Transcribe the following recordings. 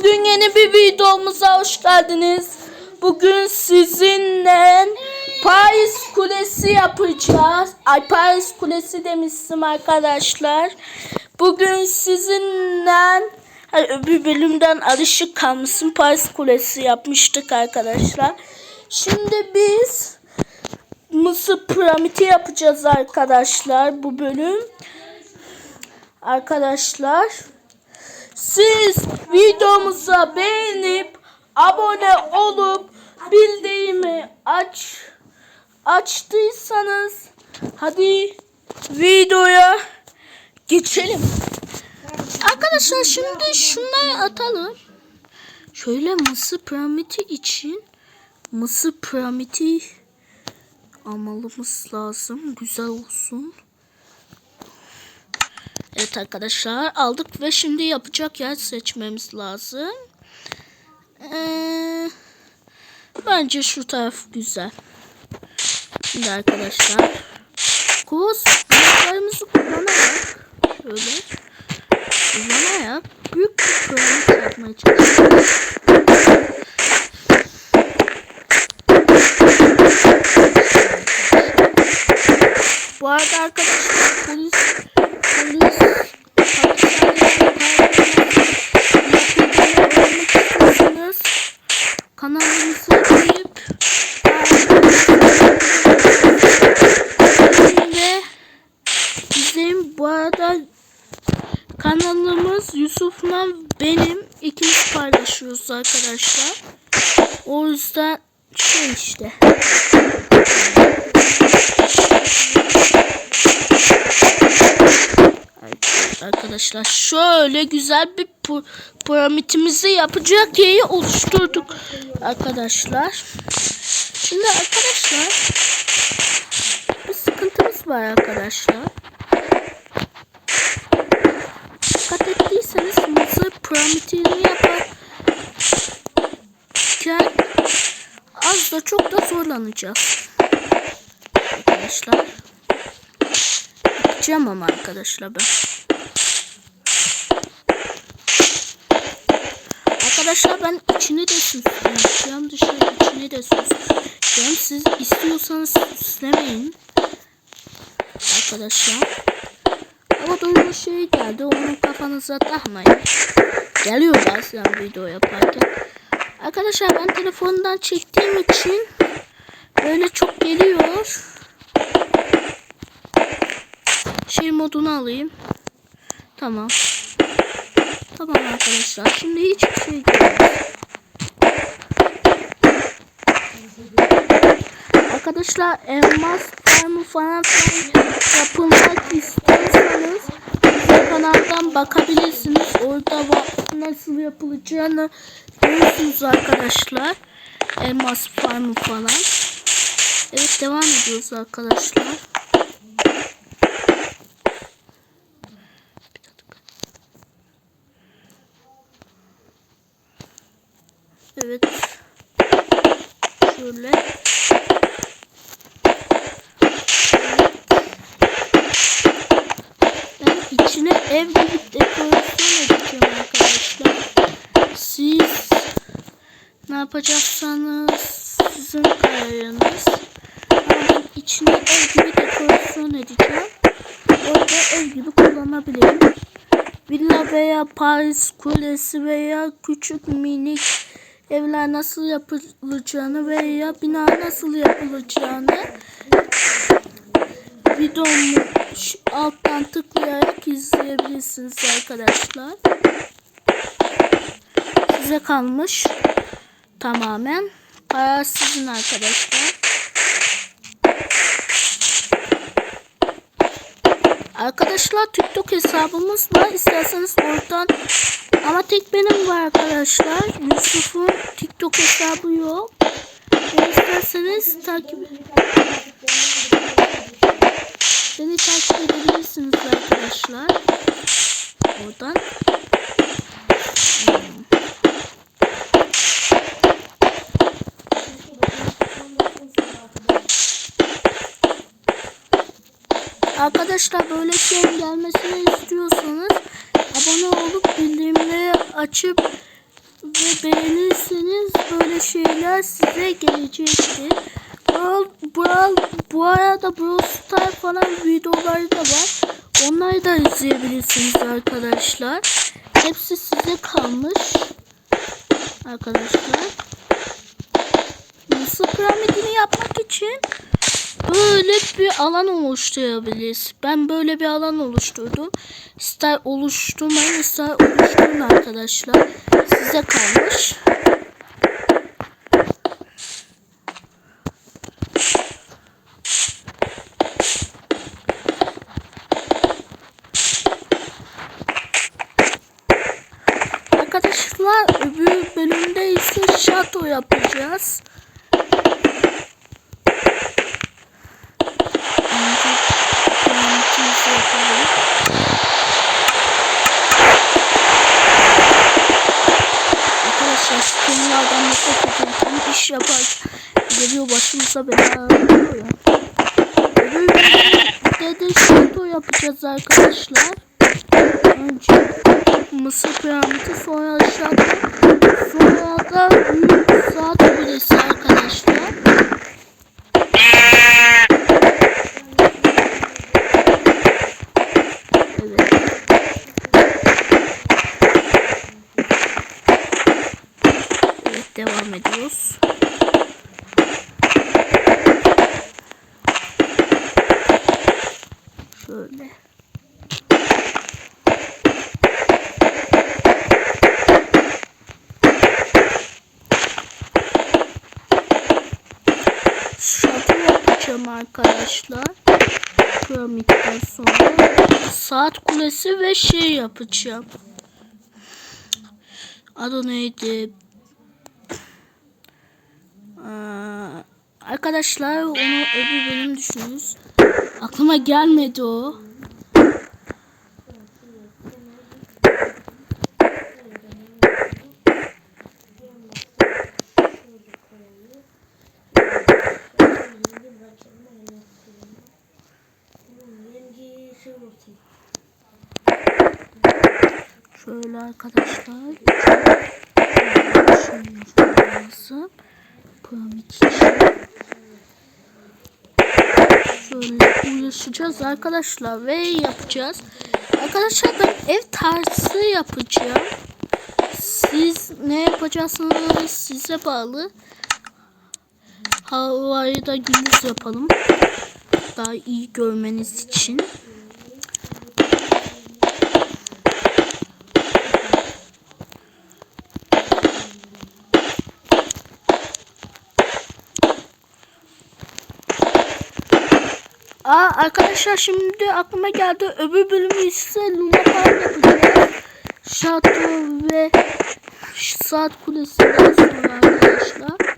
Bugün yeni bir videomuza hoş geldiniz. Bugün sizinle Paris Kulesi yapacağız. Ay Paris Kulesi demiştim arkadaşlar. Bugün sizinle Ay, öbür bölümden alışık kalmışsın Paris Kulesi yapmıştık arkadaşlar. Şimdi biz Mısır piramidi yapacağız arkadaşlar bu bölüm. Arkadaşlar siz videomuza beğenip abone olup bildiğimi aç açtıysanız hadi videoya geçelim. Arkadaşlar şimdi şunları atalım. Şöyle Mısır piramidi için Mısır piramidi almamız lazım. Güzel olsun. Evet arkadaşlar aldık ve şimdi yapacak yer seçmemiz lazım. Ee, bence şu taraf güzel. Şimdi arkadaşlar kurs bloklarımızı kullanarak şöyle kullanarak büyük bir piramit yapmaya çalışıyoruz. Bu arada arkadaşlar şöyle güzel bir piramidimizi yapacak yeri oluşturduk arkadaşlar. Şimdi arkadaşlar bir sıkıntımız var arkadaşlar. Dikkat ettiyseniz Mısır piramidini yaparken az da çok da zorlanacağız. Arkadaşlar. Yapacağım ama arkadaşlar ben. Arkadaşlar ben içini de süsleyeceğim. Dışarı içini de süsleyeceğim. Siz istiyorsanız süslemeyin. Arkadaşlar. Ama duyma şey geldi. Onu kafanıza takmayın. Geliyor bazen video yaparken. Arkadaşlar ben telefondan çektiğim için böyle çok geliyor. Şey modunu alayım. Tamam. Tamam arkadaşlar. Şimdi hiçbir şey görmüyoruz. Arkadaşlar elmas farmı falan filan yapılmak istiyorsanız kanaldan bakabilirsiniz. Orada va- nasıl yapılacağını görürsünüz arkadaşlar. Elmas farmı falan. Evet devam ediyoruz arkadaşlar. Paris Kulesi veya küçük minik evler nasıl yapılacağını veya bina nasıl yapılacağını videomu alttan tıklayarak izleyebilirsiniz arkadaşlar. Size kalmış tamamen. Karar sizin arkadaşlar. Arkadaşlar TikTok hesabımız var. İsterseniz oradan ama tek benim var arkadaşlar. Yusuf'un TikTok hesabı yok. Beni isterseniz takip Beni takip edebilirsiniz arkadaşlar. Oradan. Arkadaşlar böyle şeyin gelmesini istiyorsanız abone olup bildirimleri açıp ve beğenirseniz böyle şeyler size gelecektir. Bu, bu, bu arada Brawl Star falan videoları da var. Onları da izleyebilirsiniz arkadaşlar. Hepsi size kalmış. Arkadaşlar. Mısır piramidini yapmak için böyle bir alan oluşturabiliriz. Ben böyle bir alan oluşturdum. İster oluşturmayın ister oluşturun arkadaşlar. Size kalmış. Arkadaşlar öbür bölümde ise şato yapacağız. Şu konulardan nefret ediyorum. İş yapar. Geliyor başımıza bela oluyor ya. Öbür bölümde de şato yapacağız arkadaşlar. Önce Mısır piramidi sonra aşağıda sonra da saat Şöyle. Şatı yapacağım arkadaşlar. Piramitten sonra saat kulesi ve şey yapacağım. Adı neydi? Arkadaşlar onu öbür bölüm düşünürüz. Aklıma gelmedi o. Şöyle arkadaşlar. Şöyle lazım. Piramit için. Şöyle uğraşacağız arkadaşlar ve yapacağız. Arkadaşlar ben ev tarzı yapacağım. Siz ne yapacaksınız size bağlı. Havayı da gündüz yapalım. Daha iyi görmeniz için. Aa arkadaşlar şimdi aklıma geldi. Öbür bölümü ise Luna Park yapacağız. Şato ve saat kulesinden sonra arkadaşlar.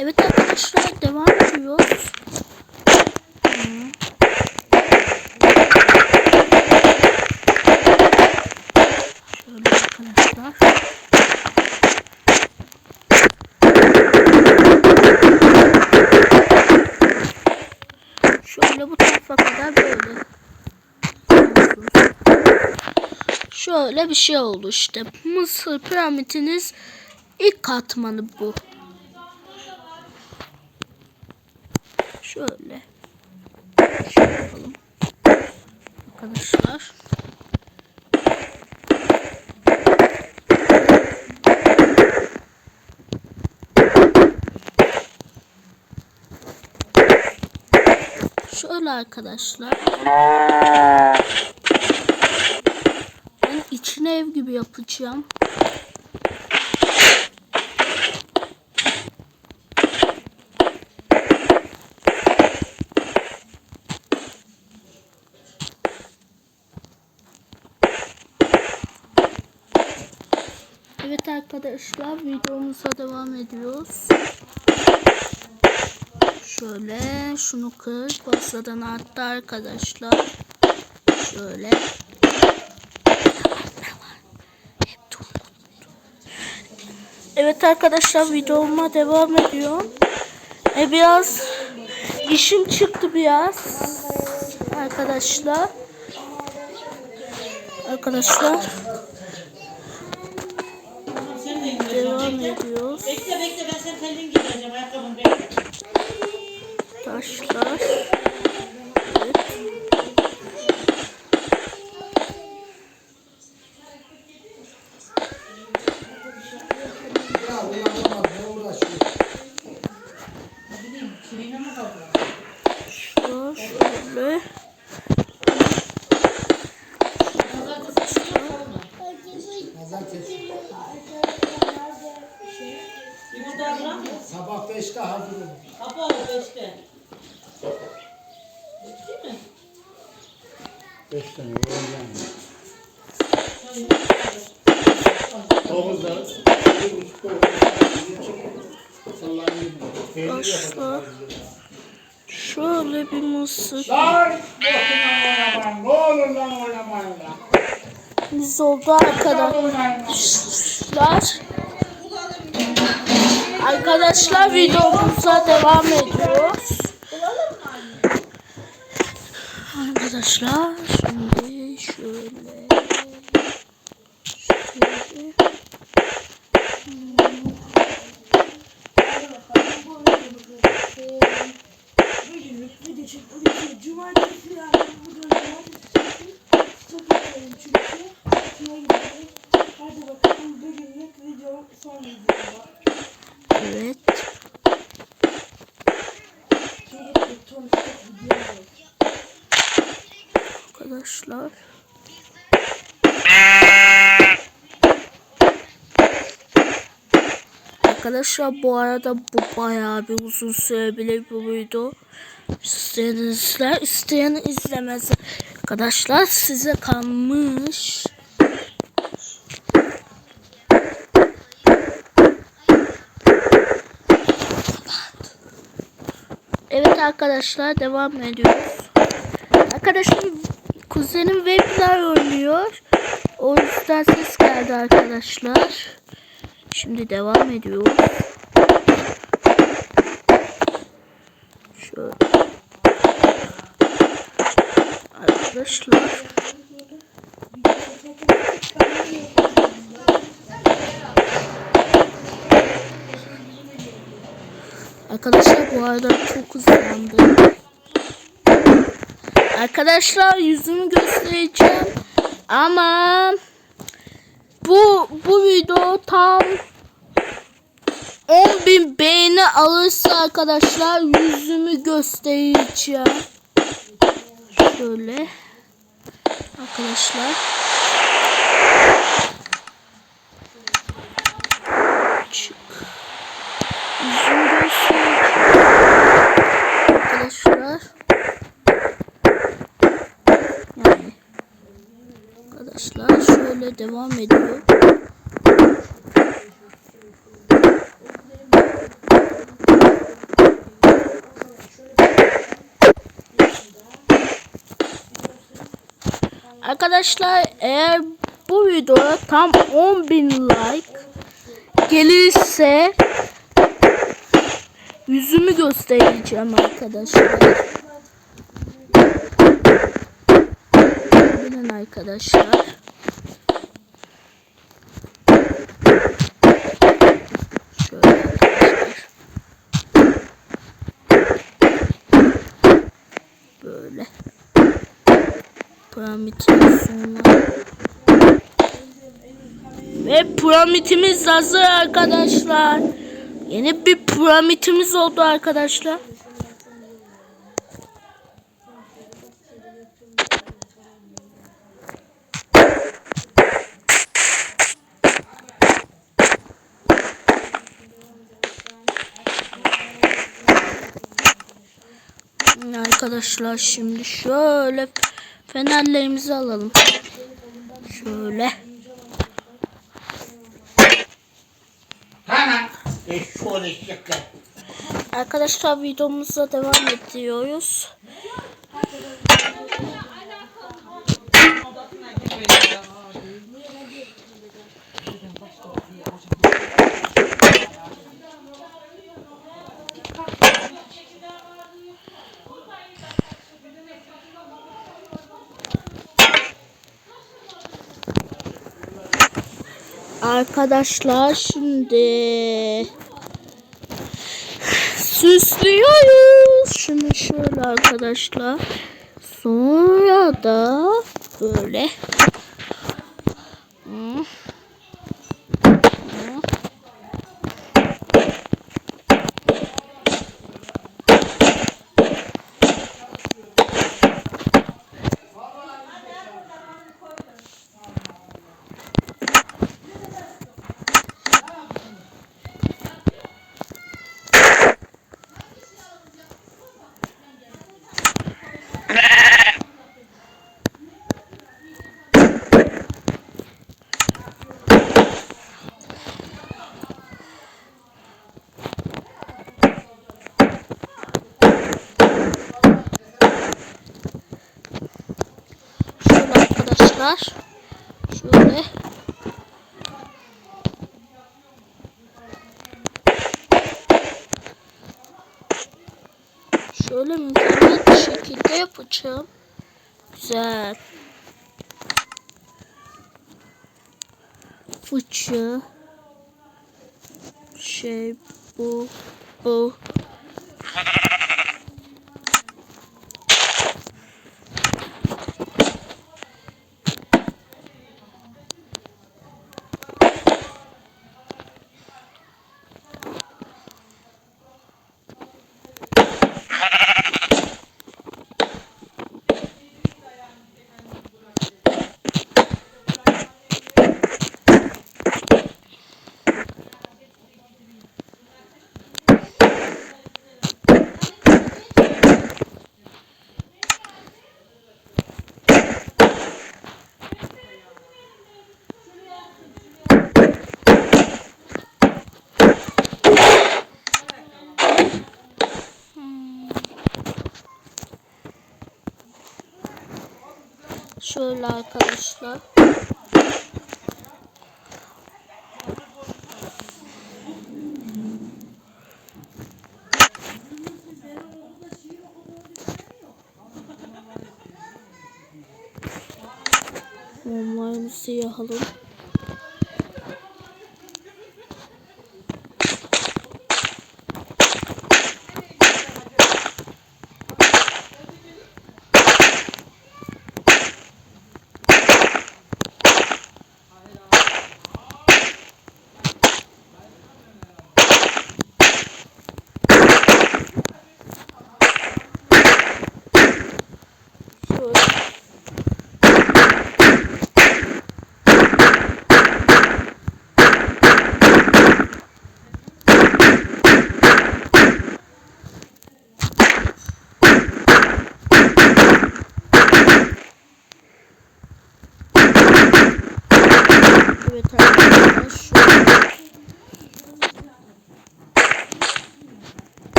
Evet arkadaşlar devam ediyoruz. Hı. Şöyle arkadaşlar. Şöyle bu tarafa kadar böyle. Şöyle bir şey oldu işte. Mısır piramidiniz ilk katmanı bu. Şöyle. Şöyle yapalım. Arkadaşlar. Şöyle arkadaşlar gibi yapacağım. Evet arkadaşlar videomuza devam ediyoruz. Şöyle şunu kır. Basadan arttı arkadaşlar. Şöyle. Evet arkadaşlar videoma devam ediyorum. E biraz işim çıktı biraz. Arkadaşlar. Arkadaşlar devam ediyoruz. Bekle bekle ben senin telini giydireceğim ayakkabını bekle. Taşlar. 5'te mi? Öğlen. 9'da. 7.30'da Taşlar. Şöyle bir mısır. Lan! Ne olur lan oynamayın lan. Biz oldu arkadaşlar. Arkadaşlar videomuza devam ediyoruz. Arkadaşlar. Şimdi şöyle Arkadaşlar bu arada bu bayağı bir uzun sürebilir bu video. İsteyen isteyen izlemez. Arkadaşlar size kalmış. Evet arkadaşlar devam ediyoruz. Arkadaşlar kuzenim Webler oynuyor. O yüzden ses geldi arkadaşlar. Şimdi devam. Şöyle. Arkadaşlar. Arkadaşlar bu arada çok hızlandı. Arkadaşlar yüzümü göstereceğim. Ama bu bu video tam 10.000 beğeni alırsa arkadaşlar yüzümü göstereceğim. Şöyle. Arkadaşlar. Çık. Yüzümü göstereceğim. Arkadaşlar. Yani. Şöyle devam ediyor. Arkadaşlar eğer bu videoya tam 10.000 like gelirse yüzümü göstereceğim arkadaşlar. Bilin arkadaşlar. Şöyle arkadaşlar. Böyle. Ve piramitimiz hazır arkadaşlar. Yeni bir piramitimiz oldu arkadaşlar. Arkadaşlar şimdi şöyle Fenerlerimizi alalım. Şöyle. Arkadaşlar videomuza devam ediyoruz. Arkadaşlar şimdi süslüyoruz. Şunu şöyle arkadaşlar. Sonra da böyle. Hı. Hı. Şöyle arkadaşlar. Şöyle. Şöyle mükemmel bir şekilde yapacağım. Güzel. Fıçı. Şey bu. Bu. Şöyle arkadaşlar. Mumlarımızı yakalım. Şöyle.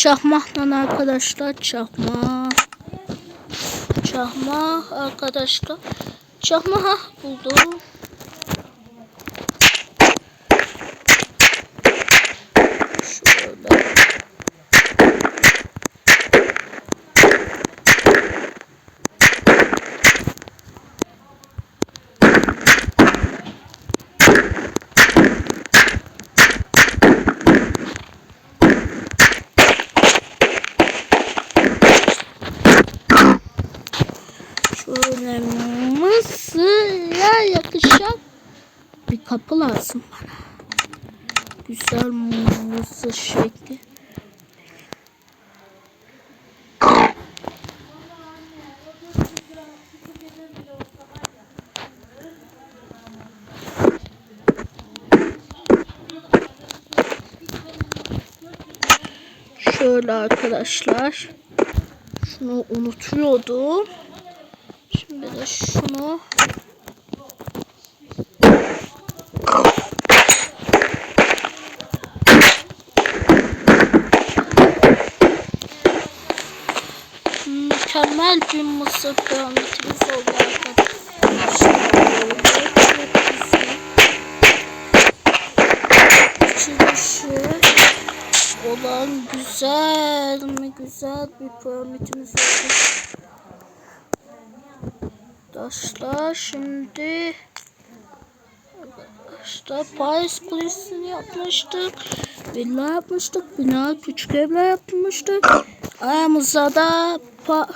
Çakmakla arkadaşlar çakma. Çakma arkadaşlar. Çakma ha buldum. kadar mısır şekli. Şöyle arkadaşlar. Şunu unutuyordum. Şimdi de şunu güzel bir piramitimiz oldu. Arkadaşlar şimdi Arkadaşlar Paris Kulesi'ni yapmıştık. Villa yapmıştık. Bina küçük evler yapmıştık. Aramızda da pa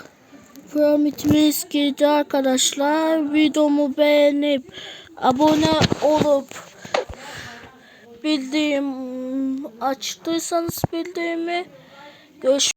piramitimiz girdi arkadaşlar. Videomu beğenip abone olup bildiğim açtıysanız bildiğimi görüş